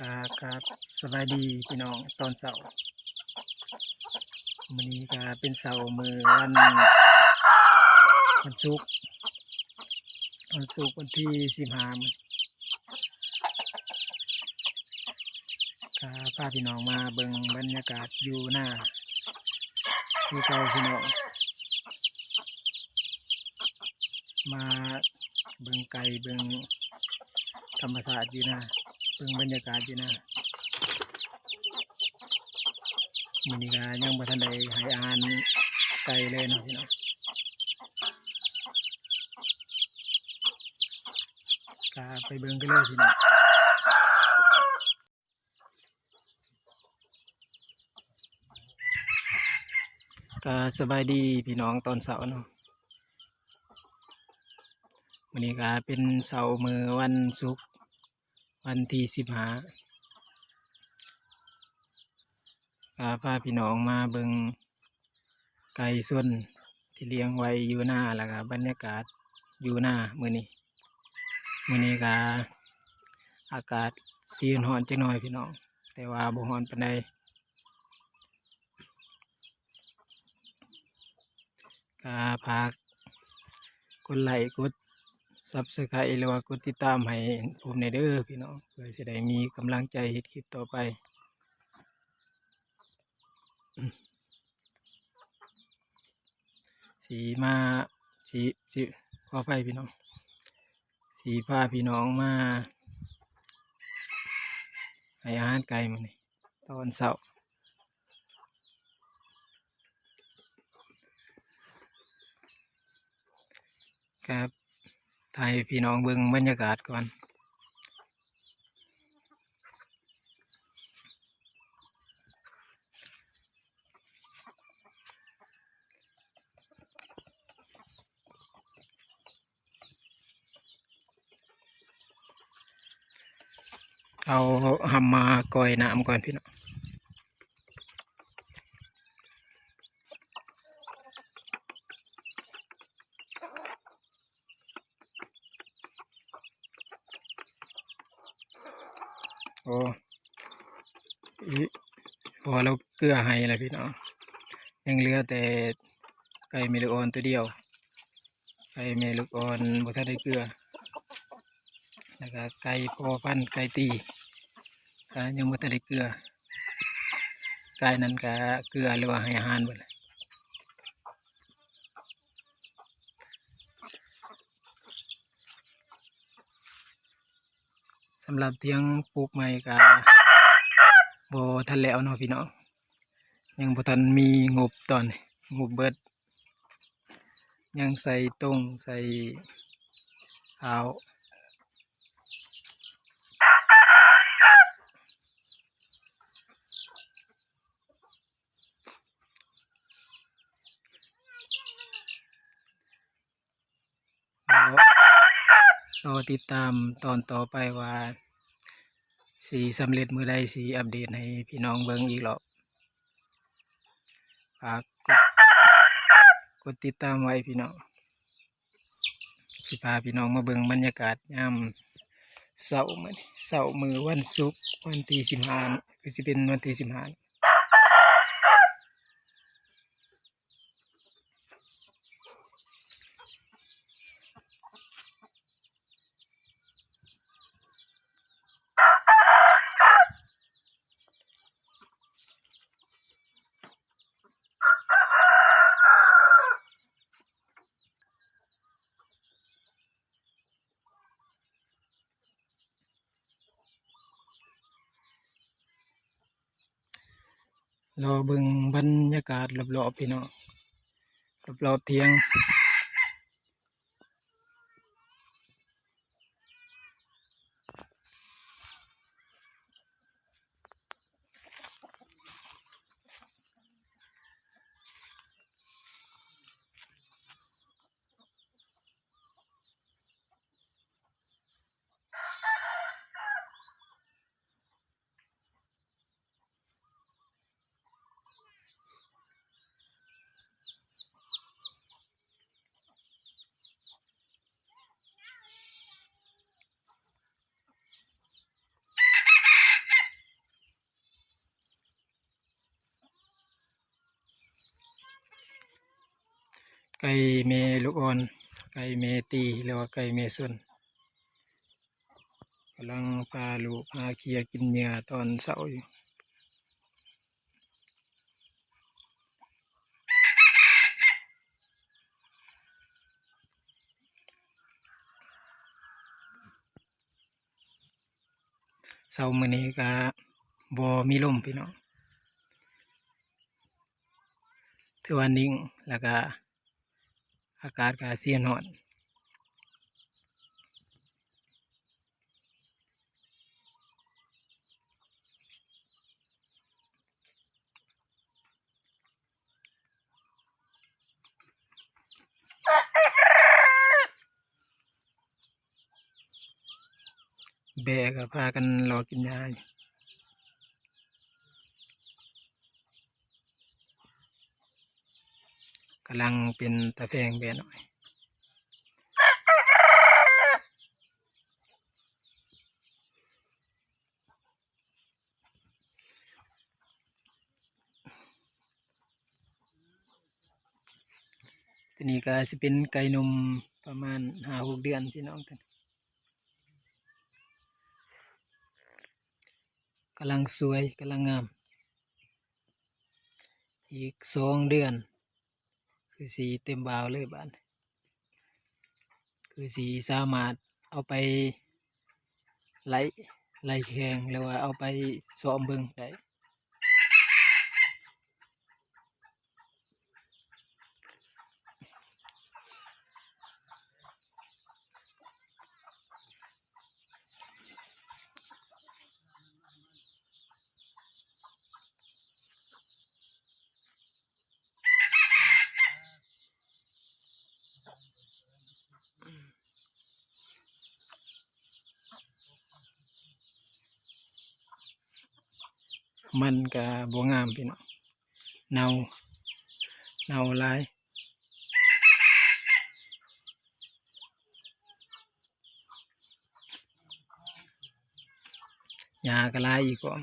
กากาสบายดีพี่น้องตอนเสาร์มื้อนี้ก็เป็นเสาร์มือวันวันศุกร์วันศุกร์วันที่สิบห้ามกาพาพี่น้องมาเบิ่งบรรยากาศอยู่หน้าคือเก่าพี่น้องมาเบิ่งไก่เบิ่งธรรมชาติอยู่นะ เบิ่งบรรยากาศอยู่นะมื้อนี้ก็ยังบ่ทันได้ให้อาหารไก่เลยนะพี่น้องก็ไปเบิ่งกันเลยพี่น้องก็สบายดีพี่น้องตอนเช้าเนาะวันนี้ก็เป็นเสาร์มือวันศุกร์ วันที่สิบห้าก็พาพี่น้องมาเบิงไก่ส่วนที่เลี้ยงไว้อยู่หน้าแล้วก็บรรยากาศอยู่หน้ามือนี้มือนี้ก็อากาศซีนหอนจักหน่อยพี่น้อง แต่ว่าบ่หอนปานใดก็พากกดไลค์กด ซับสไครต์หรือว่ากดติดตามให้ผมในเด้อพี่น้องเพื่อจะได้มีกำลังใจเฮ็ดคลิปต่อไปสีมาสีสีขอไปพี่น้อง สีพาพี่น้องมาให้อาหารไก่มานี่ตอนเช้าครับ ถ่ายให้พี่น้องเบิ่งบรรยากาศก่อนเอาหำมาก่อยน้ำก่อนพี่น้อง โอ้อีพอเราเกลือให้แล้วพี่น้องยังเหลือแต่ไก่เมลูกอ่อนตัวเดียว ไก่เมลูกอ่อนบ่ทันได้เกลือแล้วก็ไก่พอพันไก่ตีก็ยังบ่ทันได้เกลือไก่นั้นก็เกลือหรือว่าให้อาหารเบิดแหละ สำหรับเตียงปลูกใหม่กับบทันแล้วเนาะพี่น้องยังบ่ทันมีงบตอนงบเบิด ยังใส่ต้งใส่ขาว รอติดตามตอนต่อไปว่าสีสำเร็จมือใดสีอัปเดตให้พี่น้องเบิ่งอีกหรอบฝากกดกดติดตามไว้พี่น้องสิพาพี่น้องมาเบิ่งบรรยากาศยามเสาร์มื้อนี้เสาร์มือวันศุกร์วันที่สิบห้าคือสิเป็นวันที่สิบห้า รอเบิ่งบรรยากาศรอบๆพี่น้องรอบๆเทียง ไก่เมลูกอ่อน ไก่เมตีหรือว่าไก่เมซนกำลังพาลูกพาเคียกินเหยื่อตอนเช้าอยู่เช้ามื้อนี้ก็บ่มีลมพี่น้องถือว่านิ่งแล้วก็ อากาศก็เสียร้อนแบะก็พากันรอกินยาอยู่ำลังเป็นตะแพงแบะหน่อยทีนี้ก็สิเป็นไก่นมประมาณห้าหกเดือนพี่น้องกันกำลังสวยกำลังงาม อีกสองเดือน คือสีเต็มบาวเลยบ้านคือสีสามารถเอาไปไล่ไล่แข่งหรือว่าเอาไปซ้อมเบิ่งได้ มันก็บ่งามพี่น้องเนาเนาลายยากระลายอีกก่อ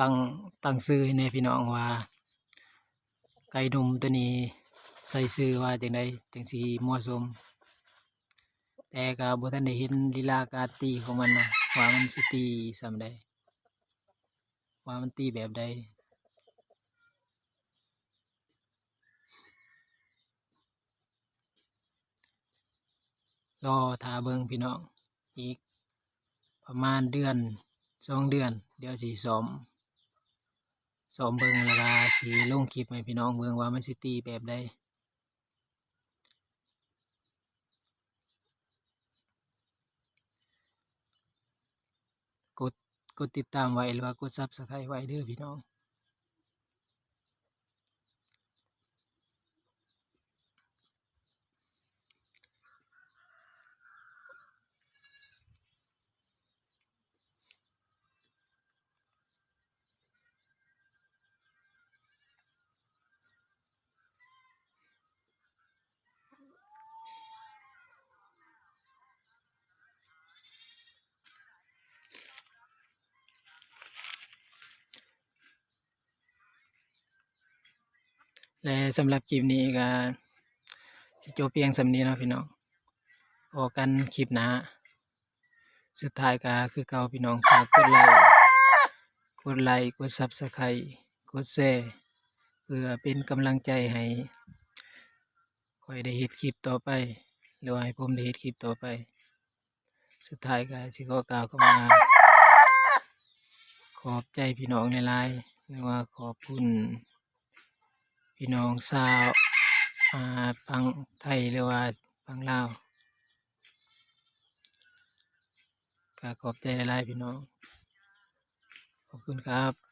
ตั้งตั้งชื่อในพี่น้องว่า ไก่นมตัวนี้ใส่ชื่อว่าจังไดจังสิเหมาะสม แต่ก็บ่ทันได้เห็นลีลาการตีของมันนะว่ามันสิตีส่ำใดว่ามันตีแบบใดรอทาเบิงพี่น้องอีกประมาณเดือนสองเดือน เดี๋ยวสิซ้อม สอมเบิงแล้วก็สีลงคลิปให้พี่น้องเบิงว่ามันสิตีแบบใดกดกดติดตามไว้หรือว่ากดซับสไครต์ไว้เด้อพี่น้อง และสำหรับคลิปนี้ก็สิจบเพียงสำนี้นะพี่น้องพอกันคลิปหน้าสุดท้ายก็คือเก่าพี่น้องฝากกดไลค์กดไลค์กด Subscribe กดแชร์เพื่อเป็นกำลังใจให้คอยได้เฮ็ดคลิปต่อไปหรือว่าให้ผมได้เฮ็ดคลิปต่อไป สุดท้ายก็สิขอกล่าวคำว่าขอบใจพี่น้องในไลน์หรือว่าขอบคุณ พี่น้องชาวฟังไทยหรือว่าฟังลาวก็ขอบใจหลายๆพี่น้อง ขอบคุณครับ